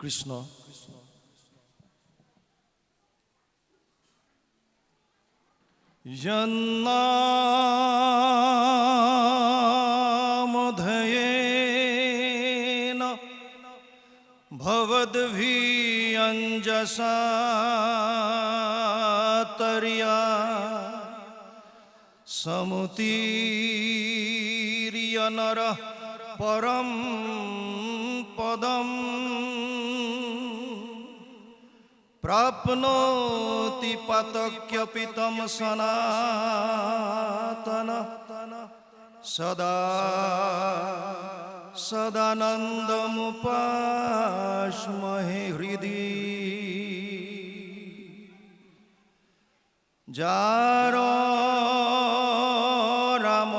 কৃষ্ণ। জন্মধয়েন ভবদ্ভিয়ঞ্জসাতর্য়া সমুতীর্য নর পরম পদম প্রাপ্নতি প্রাপ্নোতি পাতক্যপিতম সনাতন সদা সদানন্দমুপাস্মহে হৃদি যার রাম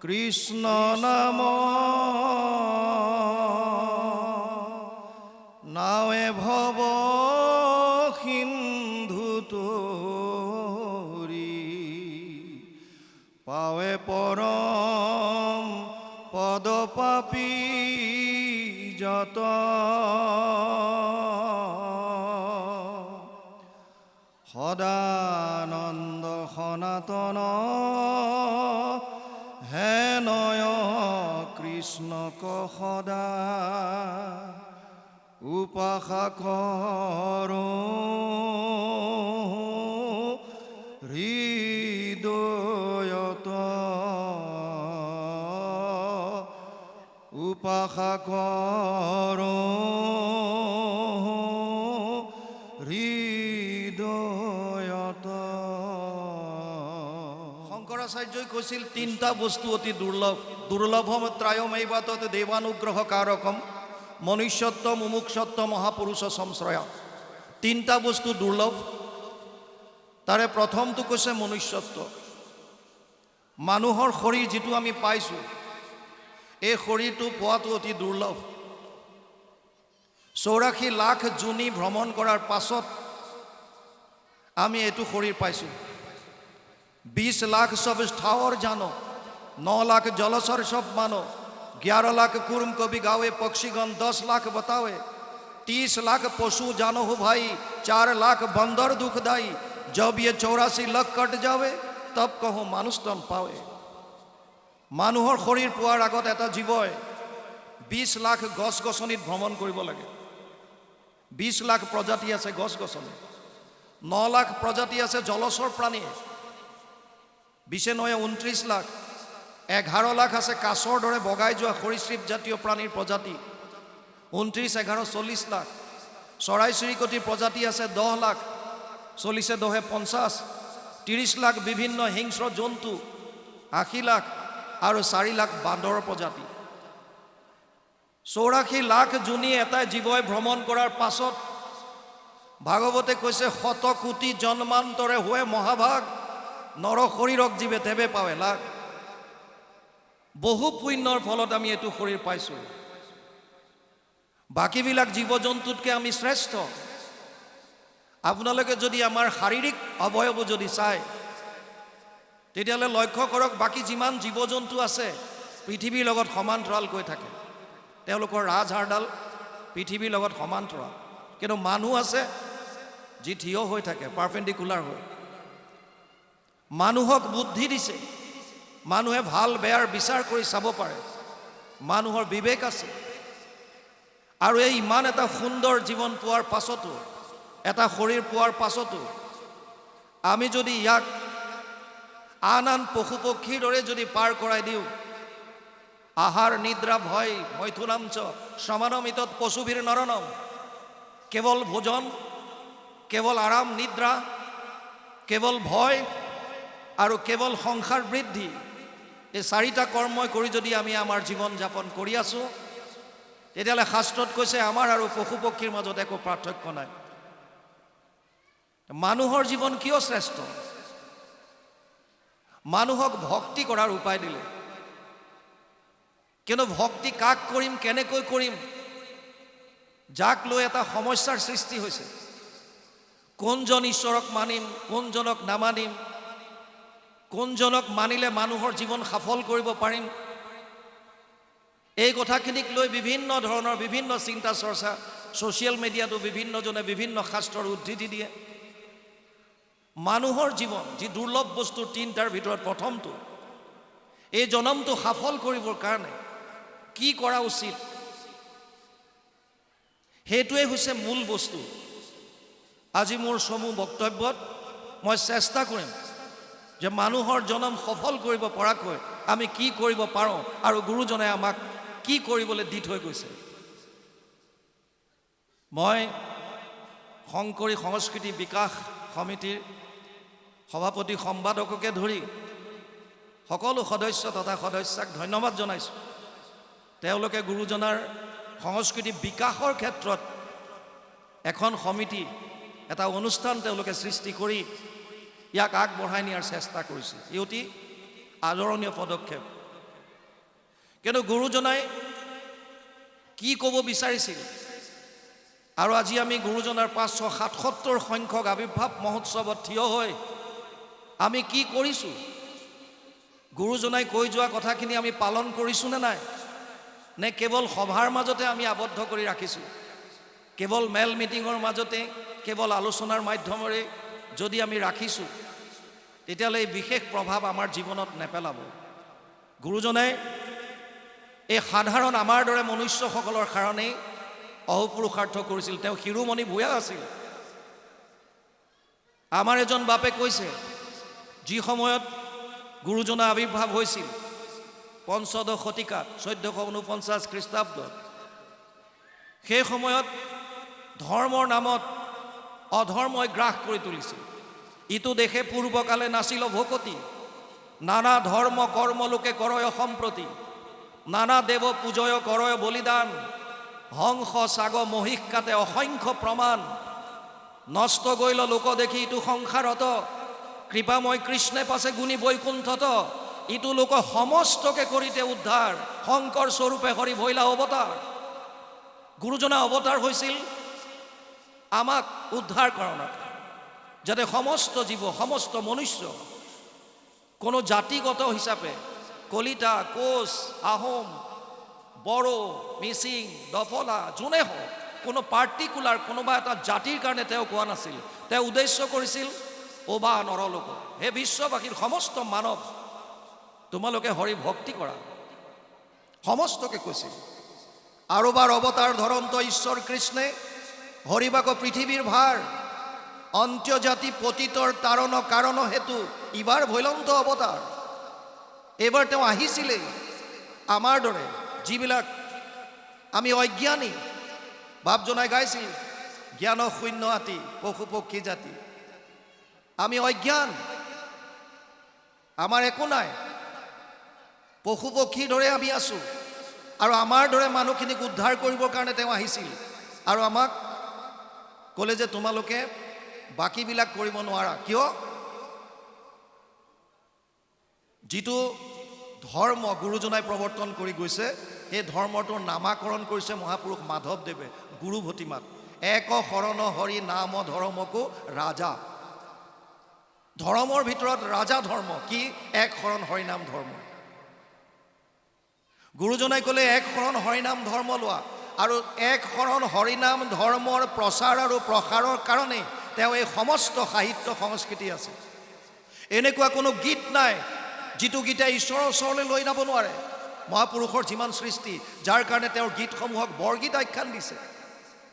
কৃষ্ণ নাম কৃষ্ণক সদা উপাসা কৰো হৃদয়ত উপাসা কৰো শংকৰাচাৰ্যই কৈছিল, তিনিটা বস্তু অতি দুৰ্লভ দুৰ্লভম ত্ৰায়মেবাত দেৱানুগ্ৰহ কাৰকম মনুষ্যত্ব মুমুক্ষত্ব মহাপুৰুষ সংশ্ৰয়া তিনিটা বস্তু দুৰ্লভ তাৰে প্ৰথমটো কৈছে মনুষ্যত্ব। মানুহৰ শৰীৰ যিটো আমি পাইছোঁ, এই শৰীৰটো পোৱাটো অতি দুৰ্লভ। চৌৰাশী লাখ জুনি ভ্ৰমণ কৰাৰ পাছত আমি এইটো শৰীৰ পাইছোঁ। बीस लाख सब स्थावर जानो नौ लाख जलसर सब मानो ग्यारह लाख कुर्म कवि गावे पक्षीगण दस लाख बतावे तीस लाख पशु जानो हो भाई चार लाख बंदर दुखदाई जब ये चौरासी लाख कट जावे तब कहो মানুষ তন পাৱে মানুহৰ শৰীৰ পোৱাৰ আগত এটা জীৱই বিছ লাখ গছ গছনিত ভ্ৰমণ কৰিব লাগে বিছ লাখ প্ৰজাতি আছে গছ গছনি ন লাখ প্ৰজাতি আছে জলচৰ প্ৰাণী বিছে নয় ঊনত্ৰিছ লাখ। এঘাৰ লাখ আছে কাছৰ দৰে বগাই যোৱা সৰীসৃপ জাতীয় প্ৰাণীৰ প্ৰজাতি। ঊনত্ৰিছ, এঘাৰ, চল্লিছ লাখ। চৰাই চিৰিকটিৰ প্ৰজাতি আছে দহ লাখ। চল্লিছে দহে পঞ্চাছ। ত্ৰিছ লাখ বিভিন্ন হিংস্ৰ জন্তু। আশী লাখ আৰু চাৰি লাখ বান্দৰৰ প্ৰজাতি। চৌৰাশী লাখ জুনি এটাই জীৱই ভ্ৰমণ কৰাৰ পাছত ভাগৱতে কৈছে শত কোটি জন্মান্তৰে হোৱে মহাভাগ। নৰ শৰীৰক জীৱে তেৱে পাৱে লাগ। বহু পুণ্যৰ ফলত আমি এইটো শৰীৰ পাইছোঁ। বাকীবিলাক জীৱ জন্তুতকৈ আমি শ্ৰেষ্ঠ। আপোনালোকে যদি আমাৰ শাৰীৰিক অৱয়ব যদি চায়, তেতিয়াহ'লে লক্ষ্য কৰক বাকী যিমান জীৱ জন্তু আছে, পৃথিৱীৰ লগত সমান্তৰালকৈ থাকে। তেওঁলোকৰ ৰাজহাড়ডাল পৃথিৱীৰ লগত সমান্তৰাল। কিন্তু মানুহ আছে যি থিয় হৈ থাকে, পাৰপেণ্ডিকুলাৰ হৈ। মানুহক বুদ্ধি দিছে। মানুহে ভালো, বেয়াৰ বিচাৰ কৰি চাব পাৰে। মানুহৰ বিবেক আছে। আৰু এই ইমান এটা সুন্দৰ জীৱন পোৱাৰ পাছতো, এটা শৰীৰ পোৱাৰ পাছতো, আমি যদি ইয়াক আন আন পশু পক্ষীৰ দৰে যদি পাৰ কৰাই দিওঁ, আহাৰ, নিদ্ৰা, ভয় মৈথুনাঞ্চ সমানমিতত পশুভীৰ নৰণম কেৱল ভোজন, কেৱল আৰাম, নিদ্ৰা, কেৱল ভয় আৰু কেৱল সংসাৰ বৃদ্ধি। এই চাৰিটা কৰ্মই কৰি যদি আমি আমাৰ জীৱন যাপন কৰি আছোঁ, তেতিয়াহ'লে শাস্ত্ৰত কৈছে, আমাৰ আৰু পশু পক্ষীৰ মাজত একো পাৰ্থক্য নাই। মানুহৰ জীৱন কিয় শ্ৰেষ্ঠ? মানুহক ভক্তি কৰাৰ উপায় দিলে। কিন্তু ভক্তি কাক কৰিম, কেনেকৈ কৰিম, যাক লৈ এটা সমস্যাৰ সৃষ্টি হৈছে। কোনজন ঈশ্বৰক মানিম, কোনজনক নামানিম কোনজনক মানিলে মানুহৰ জীৱন সফল কৰিব পাৰিম? এই কথাখিনিক লৈ বিভিন্ন ধৰণৰ, বিভিন্ন চিন্তা চৰ্চা ছ'চিয়েল মিডিয়াতো বিভিন্নজনে বিভিন্ন শাস্ত্ৰৰ উদ্ধৃতি দিয়ে। মানুহৰ জীৱন, যি দুৰ্লভ বস্তু তিনিটাৰ ভিতৰত প্ৰথমটো, এই জনমটো সফল কৰিবৰ কাৰণে কি কৰা উচিত? সেইটোৱে হৈছে মূল বস্তু। আজি মোৰ চমু বক্তব্যত মই চেষ্টা কৰিম। যে মানুহৰ জনম সফল কৰিব পৰাকৈ আমি কি কৰিব পাৰোঁ আৰু গুৰুজনে আমাক কি কৰিবলৈ দি থৈ গৈছে? মই শংকৰী সংস্কৃতি বিকাশ সমিতিৰ সভাপতি সম্পাদককে ধৰি সকলো সদস্য তথা সদস্যাক ধন্যবাদ জনাইছোঁ। তেওঁলোকে গুৰুজনাৰ সংস্কৃতি বিকাশৰ ক্ষেত্ৰত এখন সমিতি, এটা অনুষ্ঠান তেওঁলোকে সৃষ্টি কৰি ইয়াক আগবঢ়াই নিয়াৰ চেষ্টা কৰিছে ই অতি আদৰণীয় পদক্ষেপ। কিন্তু গুৰুজনাই কি ক'ব বিচাৰিছিল? আৰু আজি আমি গুৰুজনাৰ পাঁচশো সাতসত্তৰ সংখ্যক আৱিৰ্ভাৱ মহোৎসৱত থিয় হৈ আমি কি কৰিছোঁ? গুৰুজনাই কৈ যোৱা কথাখিনি আমি পালন কৰিছোঁ নে নাই? নে কেৱল সভাৰ মাজতে আমি আবদ্ধ কৰি ৰাখিছোঁ? কেৱল মেল মিটিঙৰ মাজতে, কেৱল আলোচনাৰ মাধ্যমেৰে যদি আমি ৰাখিছোঁ, তেতিয়াহ'লে এই বিশেষ প্ৰভাৱ আমাৰ জীৱনত নেপেলাব। গুৰুজনে এই সাধাৰণ আমাৰ দৰে মনুষ্যসকলৰ কাৰণেই অহোপুৰুষাৰ্থ কৰিছিল। তেওঁ শিৰোমণি ভূঞা আছিল। আমাৰ এজন বাপে কৈছে, যি সময়ত গুৰুজনা আৱিৰ্ভাৱ হৈছিল, পঞ্চদশ শতিকাত, চৈধ্যশ ঊনপঞ্চাছ খ্ৰীষ্টাব্দত, সেই সময়ত ধৰ্মৰ নামত অধৰ্মই গ্ৰাস কৰি তুলিছিল। ইটো দেশে পূৰ্বকালে নাছিল ভকতি নানা ধৰ্ম কৰ্ম লোকে কৰয় সম্প্ৰতি। নানা দেৱ পূজয় কৰয় বলিদান। হংস চাগ মহিষ কাটে অসংখ্য প্ৰমাণ। নষ্ট গৈল লোক দেখি ইটো সংসাৰত। কৃপাময় কৃষ্ণে পাছে গুণী বৈকুণ্ঠত। ইটো লোক সমস্তকে কৰিতে উদ্ধাৰ। শংকৰ স্বৰূপে হৰি ভৈলা অৱতাৰ। গুৰুজনা অৱতাৰ হৈছিল আমাক উদ্ধাৰ কাৰণত যাতে সমস্ত জীৱ, সমস্ত মনুষ্য, কোনো জাতিগত হিচাপে, কলিতা, কোচ, আহোম, বড়ো, মিচিং, দফলা, যোনে হওক, কোনো পাৰ্টিকুলাৰ কোনোবা এটা জাতিৰ কাৰণে তেওঁ কোৱা নাছিল। তেওঁ উদ্দেশ্য কৰিছিল অবা নৰলোক, হে বিশ্ববাসীৰ সমস্ত মানৱ, তোমালোকে হৰি ভক্তি কৰা। সমস্তকে কৈছিল। আৰু বাৰ অৱতাৰ ধৰন্ত ঈশ্বৰ কৃষ্ণে হৰিবাক পৃথিৱীৰ ভাৰ অন্ত্যজাতি পতিতৰ তাৰণ কাৰণ হেতু ইবাৰ ভৈলন্ত অৱতাৰ এইবাৰ তেওঁ আহিছিলেই আমাৰ দৰে, যিবিলাক আমি অজ্ঞানী বাপ জনাই গাইছিল, জ্ঞান শূন্য আতি, পশু পক্ষী জাতি। আমি অজ্ঞান, আমাৰ একো নাই। পশু পক্ষীৰ দৰে আমি আছোঁ। আৰু আমাৰ দৰে মানুহখিনিক উদ্ধাৰ কৰিবৰ কাৰণে তেওঁ আহিছিল। আৰু আমাক ক'লে যে তোমালোকে বাকীবিলাক কৰিব নোৱাৰা। কিয়? যিটো ধৰ্ম গুৰুজনাই প্ৰৱৰ্তন কৰি গৈছে, সেই ধৰ্মটোৰ নামাকৰণ কৰিছে মহাপুৰুষ মাধৱদেৱে, গুৰু ভতিমাত এক শৰণ হৰি নাম ধৰ্মকো ৰাজা। ধৰ্মৰ ভিতৰত ৰাজা ধৰ্ম, কি? এক শৰণ হৰিনাম ধৰ্ম। গুৰুজনাই ক'লে, এক শৰণ হৰিনাম ধৰ্ম লোৱা। আৰু এক শৰণ হৰিনাম ধৰ্মৰ প্ৰচাৰ আৰু প্ৰসাৰৰ কাৰণে তেওঁ এই সমস্ত সাহিত্য সংস্কৃতি আছে। এনেকুৱা কোনো গীত নাই, যিটো গীতে ঈশ্বৰৰ ওচৰলৈ লৈ যাব নোৱাৰে। মহাপুৰুষৰ যিমান সৃষ্টি, যাৰ কাৰণে তেওঁৰ গীতসমূহক বৰগীত আখ্যান দিছে।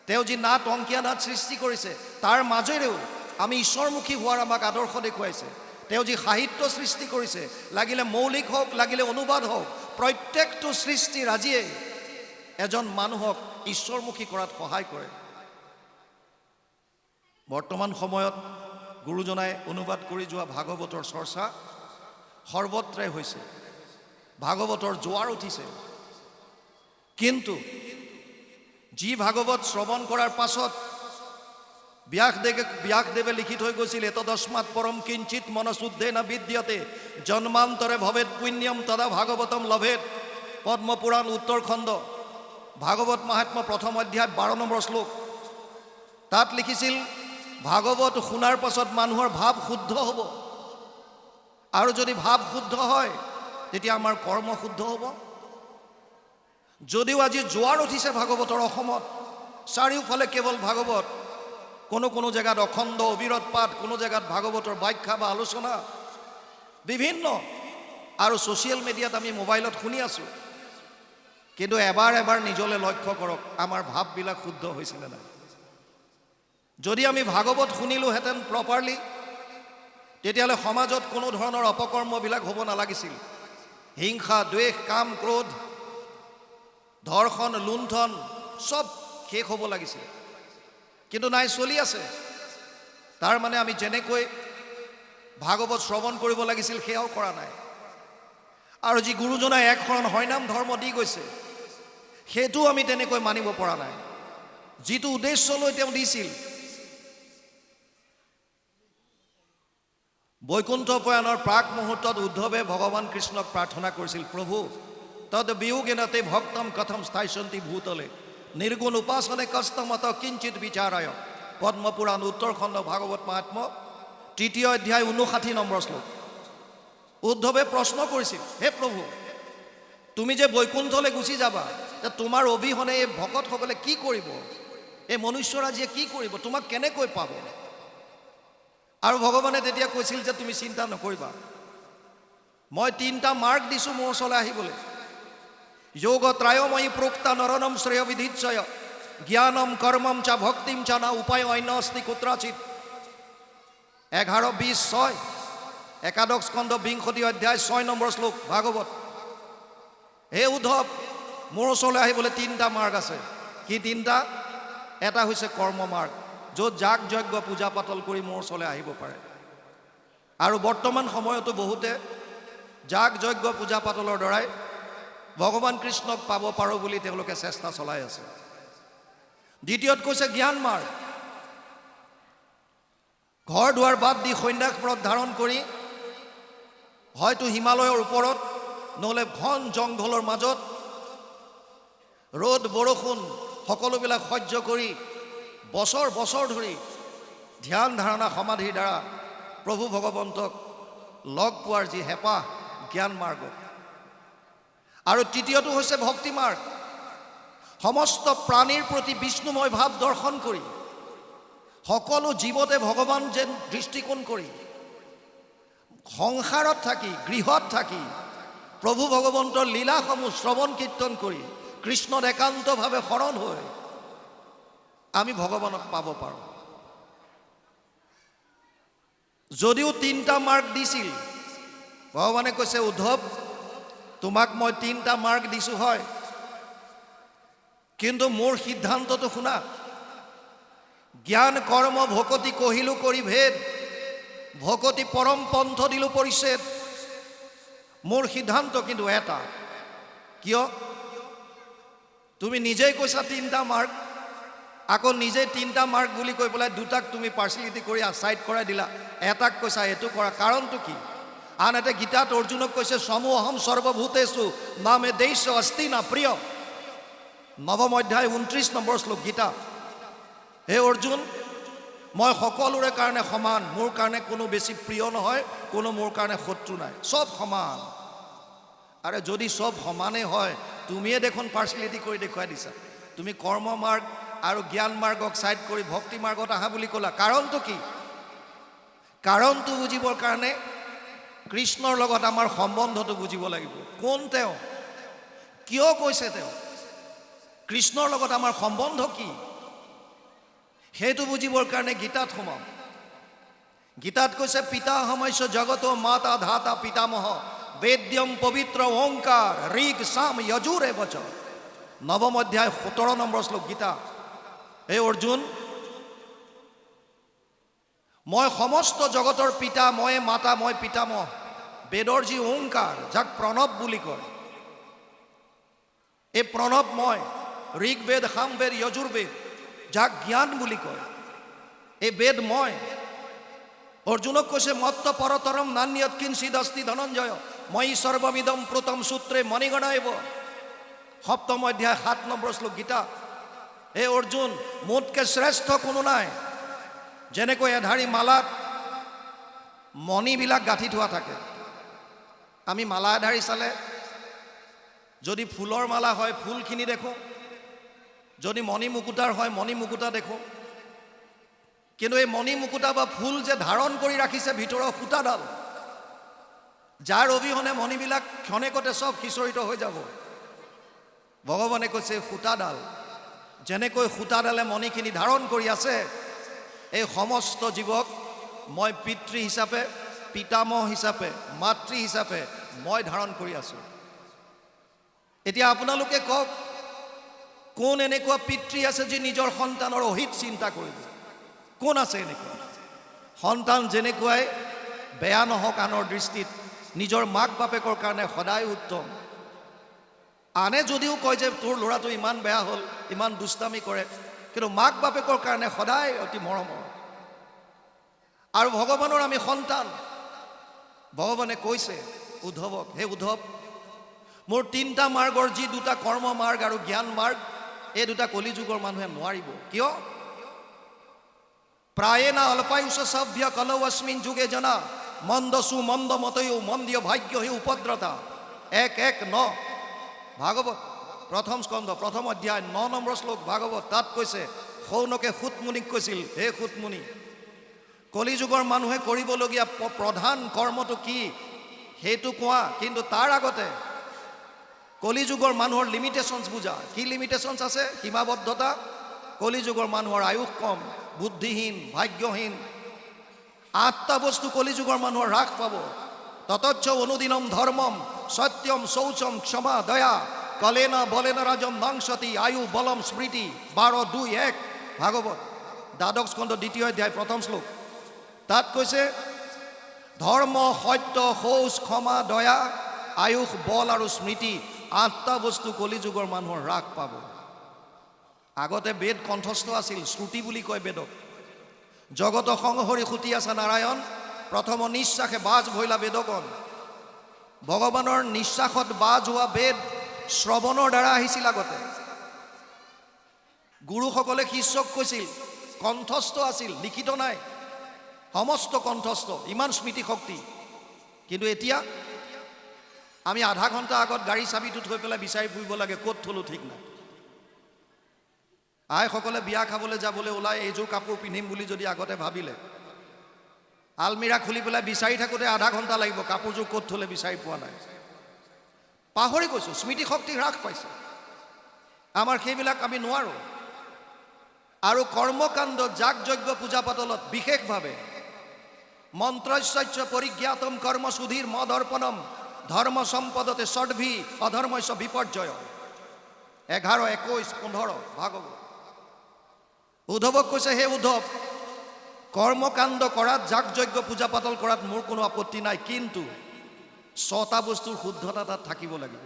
তেওঁ যি নাট অংকীয়া নাট সৃষ্টি কৰিছে, তাৰ মাজেৰেও আমি ঈশ্বৰমুখী হোৱাৰ আমাক আদৰ্শ দেখুৱাইছে। তেওঁ যি সাহিত্য সৃষ্টি কৰিছে, লাগিলে মৌলিক হওক, লাগিলে অনুবাদ হওক, প্ৰত্যেকটো সৃষ্টিৰাজিয়ে এজন মানুহক ঈশ্বৰমুখী কৰাত সহায় কৰে। বৰ্তমান সময়ত গুৰুজনাই অনুবাদ কৰি যোৱা ভাগৱতৰ চৰ্চা সৰ্বত্ৰে হৈছে। ভাগৱতৰ জোৱাৰ উঠিছে। কিন্তু যি ভাগৱত শ্ৰৱণ কৰাৰ পাছত ব্যাসদেৱে ব্যাসদেৱে লিখি থৈ গৈছিল, এতদস্মাৎ পৰম কিঞ্চিত মনশুদ্ধে ন বিদ্যতে, জন্মান্তৰে ভৱেদ পুণ্যম তদা ভাগৱতম লভেদ পদ্মপুৰাণ উত্তৰ খণ্ড। ভাগৱত মাহাত্ম্য প্ৰথম অধ্যায় বাৰ নম্বৰ শ্লোক। তাত লিখিছিল, ভাগৱত শুনাৰ পাছত মানুহৰ ভাৱ শুদ্ধ হ'ব। আৰু যদি ভাৱ শুদ্ধ হয়, তেতিয়া আমাৰ কৰ্ম শুদ্ধ হ'ব। যদিও আজি জোৱাৰ উঠিছে ভাগৱতৰ অসমত, চাৰিওফালে কেৱল ভাগৱত। কোনো কোনো জেগাত অখণ্ড, অবিৰত পাঠ, কোনো জেগাত ভাগৱতৰ ব্যাখ্যা বা আলোচনা। বিভিন্ন। আৰু ছ'চিয়েল মিডিয়াত আমি মোবাইলত শুনি আছোঁ। কিন্তু এবাৰ এবাৰ নিজলৈ লক্ষ্য কৰক, আমাৰ ভাৱবিলাক শুদ্ধ হৈছিলে নাই? যদি আমি ভাগৱত শুনিলোহেঁতেন প্ৰপাৰলি তেতিয়াহ'লে সমাজত কোনো ধৰণৰ অপকৰ্মবিলাক হ'ব নালাগিছিল। হিংসা দ্বেষ কাম, ক্ৰোধ, ধৰ্ষণ, লুণ্ঠন, চব শেষ হ'ব লাগিছিল। কিন্তু নাই, চলি আছে। তাৰ মানে আমি যেনেকৈ ভাগৱত শ্ৰৱণ কৰিব লাগিছিল, সেয়াও কৰা নাই। আৰু যি গুৰুজনাই এক শৰণ হৰিনাম ধৰ্ম দি গৈছে সেইটোও আমি তেনেকৈ মানিব পৰা নাই। যিটো উদ্দেশ্য লৈ তেওঁ দিছিল। বৈকুণ্ঠ প্ৰয়াণৰ প্ৰাক মুহূৰ্তত উদ্ধৱে ভগৱান কৃষ্ণক প্ৰাৰ্থনা কৰিছিল, প্ৰভু, তদ বিয়োগেনতে ভক্তম কথম স্থায়সন্তী ভূতলে, নিৰ্গুণ উপাসনে কষ্টমত কিঞ্চিত বিচাৰায়। পদ্মপুৰাণ উত্তৰখণ্ড ভাগৱত মহাত্ম, তৃতীয় অধ্যায় ঊনষাঠি নম্বৰ শ্লোক। উদ্ধৱে প্ৰশ্ন কৰিছিল, হে প্ৰভু তুমি যে বৈকুণ্ঠলৈ গুচি যাবা, তে তোমাৰ অবিহনে এই ভকতসকলে কি কৰিব? এই মনুষ্যৰাজীয়ে কি কৰিব, তোমাক কেনেকৈ পাব? আৰু ভগৱানে তেতিয়া কৈছিল যে তুমি চিন্তা নকৰিবা। মই তিনিটা মাৰ্ক দিছোঁ মোৰ ওচৰলৈ আহিবলৈ। যোগ ত্ৰায়ময়ী প্ৰোক্তা নৰনম শ্ৰেয় বিধিচ্ছয় জ্ঞানম কৰ্মম চা ভক্তিম চা না উপায় অন্য অস্তি কুত্ৰাচিত। এঘাৰ বিছ ছয়, একাদশ স্কন্ধ বিংশতি অধ্যায় ছয় নম্বৰ শ্লোক, ভাগৱত। হে উদ্ধৱ মোৰ ওচৰলৈ আহিবলৈ তিনিটা মাৰ্গ আছে। কি তিনিটা? এটা হৈছে কৰ্ম মাৰ্গ য'ত যাগ যজ্ঞ, পূজা পাতল কৰি মোৰ ওচৰলৈ আহিব পাৰে। আৰু বৰ্তমান সময়তো বহুতে যাগ যজ্ঞ, পূজা পাতলৰ দ্বাৰাই ভগৱান কৃষ্ণক পাব পাৰোঁ বুলি তেওঁলোকে চেষ্টা চলাই আছে। দ্বিতীয়ত কৈছে জ্ঞান মাৰ্গ। ঘৰ দুৱাৰ বাদ দি সন্যাস ব্ৰত ধাৰণ কৰি হয়তো হিমালয়ৰ ওপৰত নহ'লে ঘন জংঘলৰ মাজত ৰ'দ, বৰষুণ, সকলোবিলাক সহ্য কৰি বছৰ বছৰ ধৰি ধ্যান ধাৰণা সমাধিৰ দ্বাৰা প্ৰভু ভগৱন্তক লগ পোৱাৰ যি হেঁপাহ, জ্ঞান মাৰ্গ। আৰু তৃতীয়টো হৈছে ভক্তি মাৰ্গ। সমস্ত প্ৰাণীৰ প্ৰতি বিষ্ণুময় ভাৱ দৰ্শন কৰি, সকলো জীৱতে ভগৱান যেন দৃষ্টিকোণ কৰি, সংসাৰত থাকি, গৃহত থাকি প্ৰভু ভগৱন্তৰ লীলাসমূহ শ্ৰৱণ কীৰ্তন কৰি কৃষ্ণত একান্তভাৱে শৰণ হৈ আমি ভগৱানক পাব পাৰোঁ। যদিও তিনিটা মাৰ্ক দিছিল, ভগৱানে কৈছে, উদ্ধৱ, তোমাক মই তিনিটা মাৰ্ক দিছোঁ হয়, কিন্তু মোৰ সিদ্ধান্তটো শুনা। জ্ঞান, কৰ্ম, ভকতি, কহিলো, কৰি ভেদ, ভকতি, পৰম পন্থ দিলো, পৰিচ্ছেদ। মোৰ সিদ্ধান্ত কিন্তু এটা। কিয়? তুমি নিজেই কৈছা তিনিটা মাৰ্ক আকৌ নিজে তিনিটা মাৰ্ক বুলি কৈ পেলাই দুটাক তুমি পাৰ্চেলিটি কৰি ছাইড কৰাই দিলা, এটাক কৈছা এইটো কৰা। কাৰণটো কি? আন এটা গীতাত অৰ্জুনক কৈছে সমু অহম সৰ্বভূতেষু, নামে দেশ অস্তি না প্ৰিয়। নৱম অধ্যায় ঊনত্ৰিছ নম্বৰ শ্লোক গীতা। হে অৰ্জুন, মই সকলোৰে কাৰণে সমান, মোৰ কাৰণে কোনো বেছি প্ৰিয় নহয়, কোনো মোৰ কাৰণে শত্ৰু নাই, চব সমান। আৰে যদি চব সমানেই হয়, তুমিয়ে দেখোন পাৰ্চনেলিটি কৰি দেখুৱাই দিছা। তুমি কৰ্ম মাৰ্গ আৰু জ্ঞান মাৰ্গক ছাইড কৰি ভক্তি মাৰ্গত আহা বুলি ক'লা। কাৰণটো কি? কাৰণটো বুজিবৰ কাৰণে কৃষ্ণৰ লগত আমাৰ সম্বন্ধটো বুজিব লাগিব। কোন তেওঁ? কিয় কৈছে তেওঁ? কৃষ্ণৰ লগত আমাৰ সম্বন্ধ কি? সেইটো বুজিবৰ কাৰণে গীতাত সোমাম। গীতাত কৈছে, পিতা সমস্য জগত মাতা ধাতা পিতামহ। বেদ্যম পবিত্ৰ ওংকাৰ ঋগ সাম যজুৰে বচ নৱম অধ্যায় সোতৰ নম্বৰ শ্লোক গীতা হে অৰ্জুন মই সমস্ত জগতৰ পিতা, ময়ে মাতা, মই পিতামহ, বেদৰ যি ওংকাৰ, যাক প্ৰণৱ বুলি কয়। এই প্ৰণৱ মই ঋগবেদ সামবেদ যজুৰ্বেদ যাক জ্ঞান বুলি কয়। এই বেদ মই, অৰ্জুনক কৈছে, মত্ত পৰতৰম নান্যত কিঞ্চিদ অস্তি ধনঞ্জয়। মই সৰ্বমিদম প্ৰতম সূত্ৰে মণিগণাইব সপ্তম অধ্যায়, সাত নম্বৰ শ্লোক, গীতা। হে অৰ্জুন, মোতকৈ শ্ৰেষ্ঠ কোনো নাই। যেনেকৈ এধাৰী মালাত মণিবিলাক গাঁঠি থোৱা থাকে। আমি মালা এধাৰি চালে, যদি ফুলৰ মালা হয়, ফুলখিনি দেখোঁ। যদি মণি মুকুতাৰ হয়, মণি মুকুতা দেখোঁ। কিন্তু এই মণি মুকুতা বা ফুল যে ধাৰণ কৰি ৰাখিছে ভিতৰৰ সূতাডাল যাৰ অবিহনে মণিবিলাক ক্ষণেকতে চব সিঁচৰিত হৈ যাব। ভগৱানে কৈছে সূতাডাল যেনেকৈ সূতাডালে মণিখিনি ধাৰণ কৰি আছে, এই সমস্ত জীৱক মই পিতৃ হিচাপে, পিতামহ হিচাপে, মাতৃ হিচাপে মই ধাৰণ কৰি আছোঁ। এতিয়া আপোনালোকে কওক, কোন এনেকুৱা পিতৃ আছে যি নিজৰ সন্তানৰ অহিত চিন্তা কৰিব? কোন আছে এনেকুৱা? সন্তান যেনেকুৱাই, বেয়া নহওক আনৰ দৃষ্টিত নিজৰ মাক বাপেকৰ কাৰণে সদায় উত্তম। আনে যদিও কয় যে তোৰ ল'ৰাটো ইমান বেয়া হ'ল, ইমান দুষ্টামি কৰে, কিন্তু মাক বাপেকৰ কাৰণে সদায় অতি মৰমৰ। আৰু ভগৱানৰ আমি সন্তান। ভগৱানে কৈছে, উদ্ধৱক, হে উদ্ধৱ, মোৰ তিনিটা মাৰ্গৰ যি দুটা কৰ্ম মাৰ্গ আৰু জ্ঞান মাৰ্গ, এই দুটা কলিযুগৰ মানুহে নোৱাৰিব। কিয়? প্ৰায়ে না অল্পায়ুষ সভ্য কলৌ অস্মিন যুগে জনা। মন্দসু মন্দ মতয়ো মন্দীয় ভাগ্য হি উপদ্ৰতা এক এক, ন। ভাগৱত প্ৰথম স্কন্ধ প্ৰথম অধ্যায়, ন নম্বৰ শ্লোক ভাগৱত, তাত কৈছে, সৌনকে সুতমুনিক কৈছিল, হে সুতমুনি, কলিযুগৰ মানুহে কৰিবলগীয়া প্ৰধান কৰ্মটো কি? সেইটো কোৱা, কিন্তু তাৰ আগতে কলিযুগৰ মানুহৰ লিমিটেশ্যনছ বুজা। কি লিমিটেশ্যনছ আছে? সীমাবদ্ধতা। কলিযুগৰ মানুহৰ আয়ুস কম, বুদ্ধিহীন, ভাগ্যহীন আঠটা বস্তু কলিযুগৰ মানুহৰ হ্ৰাস পাব। ততচ্ছ অনুদিনম ধৰ্মম সত্যম শৌচম ক্ষমা দয়া, কলেনা বলেনা ৰাজম মাংসতি, আয়ু বলম স্মৃতি বাৰ দুই এক। ভাগৱত দ্বাদশ স্কন্ধ দ্বিতীয় অধ্যায় প্ৰথম শ্লোক। তাত কৈছে ধৰ্ম সত্য, শৌচ, ক্ষমা, দয়া, আয়ুস, বল আৰু স্মৃতি আঠটা বস্তু কলিযুগৰ মানুহৰ হ্ৰাস পাব। আগতে বেদ কণ্ঠস্থ আছিল, শ্ৰুতি বুলি কয় বেদক জগত সুতি আছে নাৰায়ণ প্ৰথম নিশ্বাসে বাজ ভৈলা বেদগণ। ভগৱানৰ নিশ্বাসত বাজ হোৱা বেদ শ্ৰৱণৰ দ্বাৰা আহিছিল আগতে। গুৰুসকলে শিষ্যক কৈছিল, কণ্ঠস্থ আছিল, লিখিত নাই। সমস্ত কণ্ঠস্থ, ইমান স্মৃতি শক্তি। কিন্তু এতিয়া আমি আধা ঘণ্টা আগত গাড়ী চাবিটো থৈ পেলাই বিচাৰি ফুৰিব লাগে, ক'ত থলো ঠিক নাই। আইসকলে বিয়া খাবলৈ যাবলৈ ওলাই এইযোৰ কাপোৰ পিন্ধিম বুলি যদি আগতে ভাবিলে। আলমিৰা খুলি পেলাই বিচাৰি থাকোঁতে আধা ঘণ্টা লাগিব, কাপোৰযোৰ ক'ত থ'লে বিচাৰি পোৱা নাই। পাহৰি গৈছোঁ স্মৃতি শক্তি হ্ৰাস পাইছে। আমাৰ সেইবিলাক আমি নোৱাৰোঁ। আৰু কৰ্মকাণ্ড যাগ যজ্ঞ পূজা পাতলত বিশেষভাৱে মন্ত্ৰৈশ্চৰ্য পৰিজ্ঞাতম কৰ্ম সুধীৰ মদৰ্পণম ধৰ্ম সম্পদতে ষডভি অধৰ্মস্য বিপৰ্যয়। এঘাৰ একৈছ পোন্ধৰ, ভাগৱত। উদ্ধৱক কৈছে, হে উদ্ধৱ কৰ্মকাণ্ড কৰাত যাগ যজ্ঞ পূজা পাতল কৰাত মোৰ কোনো আপত্তি নাই, কিন্তু ছটা বস্তুৰ শুদ্ধতা তাত থাকিব লাগিব।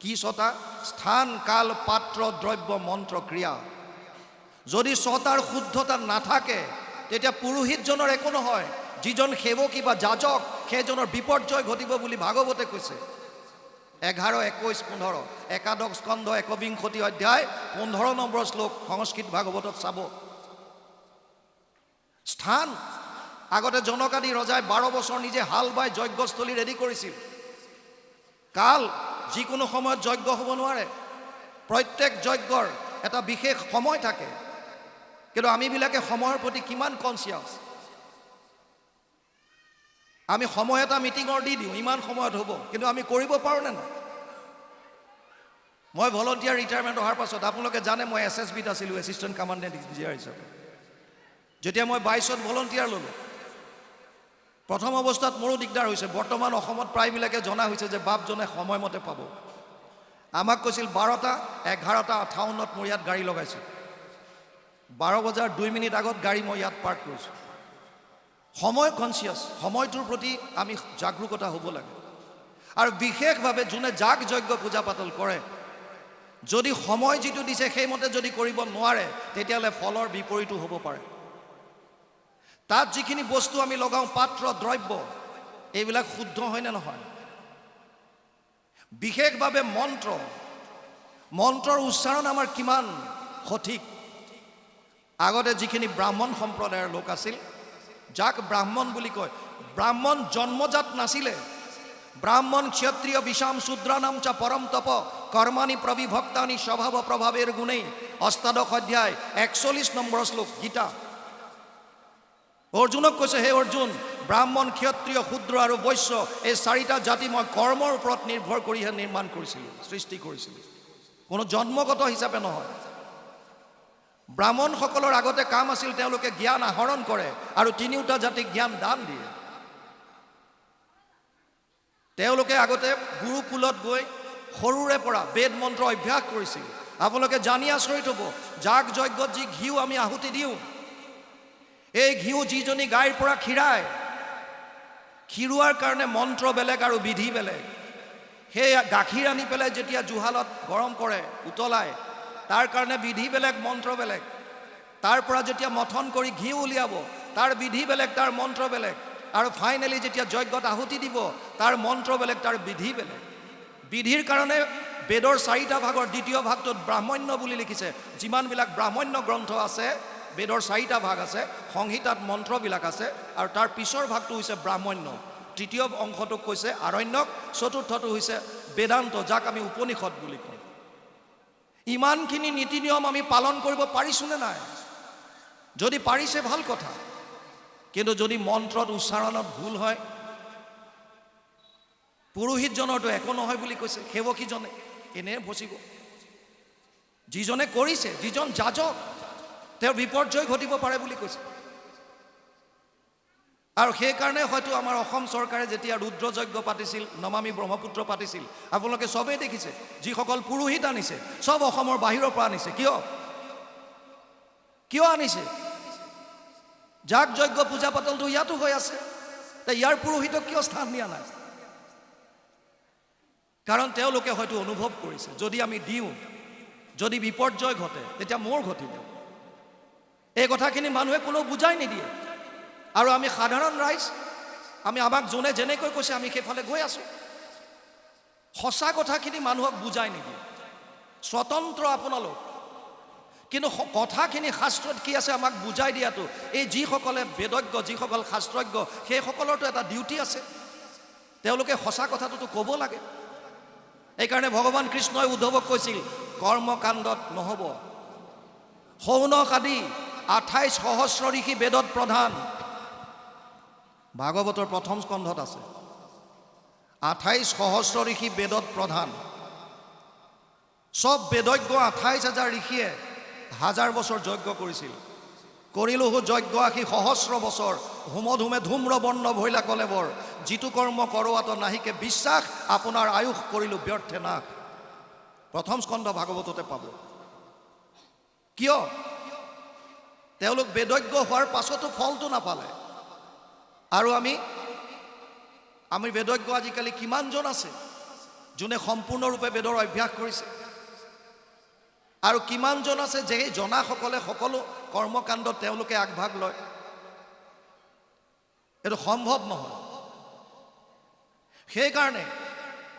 কি ছটা? স্থান, কাল, পাত্ৰ, দ্ৰব্য, মন্ত্ৰ, ক্ৰিয়া। যদি ছটাৰ শুদ্ধতা নাথাকে, তেতিয়া পুৰোহিতজনৰ একো নহয়। যিজন সেৱকী বা যাজক, সেইজনৰ বিপৰ্যয় ঘটিব বুলি ভাগৱতে কৈছে। এঘাৰ একৈছ পোন্ধৰ। একাদশ স্কন্ধ একবিংশতি অধ্যায়, পোন্ধৰ নম্বৰ শ্লোক, সংস্কৃত ভাগৱতত চাব। স্থান, আগতে জনকাদি ৰজাই বাৰ বছৰ নিজে হাল বাই যজ্ঞস্থলী ৰেডি কৰিছিল। কাল, যিকোনো সময়ত যজ্ঞ হ'ব নোৱাৰে। প্ৰত্যেক যজ্ঞৰ এটা বিশেষ সময় থাকে। কিন্তু আমিবিলাকে সময়ৰ প্ৰতি কিমান কনচিয়াছ আমি সময় এটা মিটিঙৰ দি দিওঁ, ইমান সময়ত হ'ব, কিন্তু আমি কৰিব পাৰোঁ নে নাই? মই ভলণ্টিয়াৰ ৰিটায়াৰমেণ্ট অহাৰ পাছত, আপোনালোকে জানে মই এছ এছ বিত আছিলোঁ এছিষ্টেণ্ট কামাণ্ডেণ্ট ইঞ্জিনিয়াৰ হিচাপে। যেতিয়া মই বাইছত ভলণ্টিয়াৰ ল'লোঁ, প্ৰথম অৱস্থাত মোৰো দিগদাৰ হৈছে, বৰ্তমান অসমত প্ৰায়বিলাকে জনা হৈছে যে বাপজনে সময়মতে পাব। আমাক কৈছিল, বাৰটা, এঘাৰটা, আঠাৱন্নত মোৰ ইয়াত গাড়ী লগাইছোঁ। বাৰ বজাৰ দুই মিনিট আগত গাড়ী মই ইয়াত পাৰ্ক কৰিছোঁ। সময় কনচিয়াছ সময়টোৰ প্ৰতি আমি জাগৰূকতা হ'ব লাগে। আৰু বিশেষভাৱে যোনে যাগ যজ্ঞ পূজা পাতল কৰে, যদি সময় যিটো দিছে সেইমতে যদি কৰিব নোৱাৰে, তেতিয়াহ'লে ফলৰ বিপৰীতো হ'ব পাৰে। তাত যিখিনি বস্তু আমি লগাওঁ, পাত্ৰ, দ্ৰব্য, এইবিলাক শুদ্ধ হয়নে নহয়? বিশেষভাৱে মন্ত্ৰ, মন্ত্ৰৰ উচ্চাৰণ আমাৰ কিমান সঠিক? আগতে যিখিনি ব্ৰাহ্মণ সম্প্ৰদায়ৰ লোক আছিল যাক ব্ৰাহ্মণ বুলি কয়। ব্ৰাহ্মণ জন্মজাত নাছিলে। ব্ৰাহ্মণ ক্ষত্ৰিয় বিষাম শূদ্ৰানাম চা পৰম তপ, কর্মাণি প্রবিভক্তানি স্বভাব প্রভাবের গুণেই অষ্টাদশ অধ্যায় একচল্লিছ নম্বৰ শ্লোক, গীতা। অৰ্জুনক কৈছে, হে অৰ্জুন ব্ৰাহ্মণ ক্ষত্ৰিয় শূদ্ৰ আৰু বৈশ্য, এই চাৰিটা জাতি মই কৰ্মৰ ওপৰত নিৰ্ভৰ কৰিহে নিৰ্মাণ কৰিছিলোঁ, সৃষ্টি কৰিছিলোঁ। কোনো জন্মগত হিচাপে নহয়। ব্ৰাহ্মণসকলৰ আগতে কাম আছিল তেওঁলোকে জ্ঞান আহৰণ কৰে আৰু তিনিওটা জাতিক জ্ঞান দান দিয়ে। তেওঁলোকে আগতে গুৰুকুলত গৈ সৰুৰে পৰা বেদ মন্ত্ৰ অভ্যাস কৰিছিল। আপোনালোকে জানি আচৰিত হ'ব, যাগ যজ্ঞত যি ঘিউ আমি আহুতি দিওঁ, এই ঘিউ যিজনী গাইৰ পৰা খীৰায় খীৰোৱাৰ কাৰণে মন্ত্ৰ বেলেগ আৰু বিধি বেলেগ। সেই গাখীৰ আনি পেলাই যেতিয়া জুহালত গৰম কৰে, উতলায় তাৰ কাৰণে বিধি বেলেগ মন্ত্ৰ বেলেগ। তাৰ পৰা যেতিয়া মথন কৰি ঘিউ উলিয়াব, তাৰ বিধি বেলেগ, তাৰ মন্ত্ৰ বেলেগ। আৰু ফাইনেলি যেতিয়া যজ্ঞত আহুতি দিব, তাৰ মন্ত্ৰ বেলেগ, তাৰ বিধি বেলেগ। বিধিৰ কাৰণে বেদৰ চাৰিটা ভাগৰ দ্বিতীয় ভাগটোত ব্ৰাহ্মণ্য বুলি লিখিছে। যিমানবিলাক ব্ৰাহ্মণ্য গ্ৰন্থ আছে, বেদৰ চাৰিটা ভাগ আছে, সংহিতাত মন্ত্ৰবিলাক আছে, আৰু তাৰ পিছৰ ভাগটো হৈছে ব্ৰাহ্মণ্য। তৃতীয় অংশটোক কৈছে আৰণ্যক, চতুৰ্থটো হৈছে বেদান্ত, যাক আমি উপনিষদ বুলি কওঁ। ইমানখিনি নীতি নিয়ম আমি পালন কৰিব পাৰিছোঁনে নাই? যদি পাৰিছে, ভালো কথা। কিন্তু যদি মন্ত্ৰত উচ্চাৰণত ভুল হয় পুৰোহিতজনৰতো একো নহয় বুলি কৈছে, সেৱকীজনে, এনেই ভচিব যিজনে কৰিছে, যিজন যাজক, তেওঁৰ বিপৰ্যয় ঘটিব পাৰে বুলি কৈছে। আৰু সেইকাৰণে হয়তো আমাৰ অসম চৰকাৰে যেতিয়া ৰুদ্ৰযজ্ঞ পাতিছিল, নমামী ব্ৰহ্মপুত্ৰ পাতিছিল, আপোনালোকে চবেই দেখিছে, যিসকল পুৰোহিত আনিছে, চব অসমৰ বাহিৰৰ পৰা আনিছে। কিয়? কিয় আনিছে? যাগ যজ্ঞ পূজা পাতলটো ইয়াতো হৈ আছে। ইয়াৰ পুৰোহিতক কিয় স্থান দিয়া নাই? কাৰণ তেওঁলোকে হয়তো অনুভৱ কৰিছে, যদি আমি দিওঁ, যদি বিপৰ্যয় ঘটে, তেতিয়া মোৰ ঘটিব। এই কথাখিনি মানুহে কোনো বুজাই নিদিয়ে। আৰু আমি সাধাৰণ ৰাইজ আমি আমাক যোনে যেনেকৈ কৈছে, আমি সেইফালে গৈ আছোঁ। সঁচা কথাখিনি মানুহক বুজাই নিদিয়ে। স্বতন্ত্ৰ আপোনালোক। কিন্তু কথাখিনি শাস্ত্ৰত কি আছে আমাক বুজাই দিয়াটো, এই যিসকলে বেদজ্ঞ, যিসকল শাস্ত্ৰজ্ঞ সেইসকলৰতো এটা ডিউটি আছে। তেওঁলোকে সঁচা কথাটোতো ক'ব লাগে। সেইকাৰণে ভগৱান কৃষ্ণই উদ্ধৱক কৈছিল, কৰ্মকাণ্ডত নহ'ব। সৌনক আদি আঠাইছ সহস্ৰ ঋষি বেদত প্ৰধান। ভাগৱতৰ প্ৰথম স্কন্ধত আছে। আঠাইছ সহস্ৰ ঋষি বেদত প্ৰধান। চব বেদজ্ঞ আঠাইছ হাজাৰ ঋষিয়ে হাজাৰ বছৰ যজ্ঞ কৰিছিল। কৰিলোহো যজ্ঞ আশী সহস্ৰ বছৰ হোম ধুমে ধূম্ৰ বৰ্ণ ভৈলা কলেবৰ যিটো কৰ্ম কৰোৱাত নাহিকে বিশ্বাস, আপোনাৰ আয়ুস কৰিলোঁ ব্যৰ্থে নাশ। প্ৰথম স্কন্ধ ভাগৱততে পাব। কিয়? তেওঁলোক বেদজ্ঞ হোৱাৰ পাছতো ফলটো নাপালে। আৰু আমি আমি বেদজ্ঞ আজিকালি কিমানজন আছে যোনে সম্পূৰ্ণৰূপে বেদৰ অভ্যাস কৰিছে? আৰু কিমানজন আছে যে সেই জনাসকলে সকলো কৰ্মকাণ্ডত তেওঁলোকে আগভাগ লয়? এইটো সম্ভৱ নহয়। সেইকাৰণে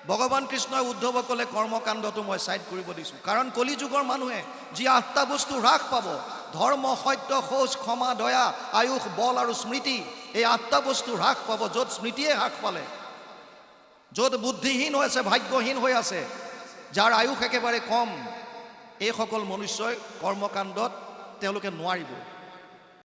ভগৱান কৃষ্ণই উদ্ধৱক ক'লে কৰ্মকাণ্ডটো মই ছাইড কৰিব দিছোঁ। কাৰণ কলিযুগৰ মানুহে যি আঠটা বস্তু হ্ৰাস পাব ধৰ্ম সত্য শৌচ ক্ষমা, দয়া, আয়ুস, বল আৰু স্মৃতি, এই আঠটা বস্তু হ্ৰাস পাব, য'ত স্মৃতিয়ে হ্ৰাস পালে। য'ত বুদ্ধিহীন হৈ আছে, ভাগ্যহীন হৈ আছে, যাৰ আয়ুস একেবাৰে কম, এইসকল মনুষ্যই কৰ্মকাণ্ডত তেওঁলোকে নোৱাৰিব।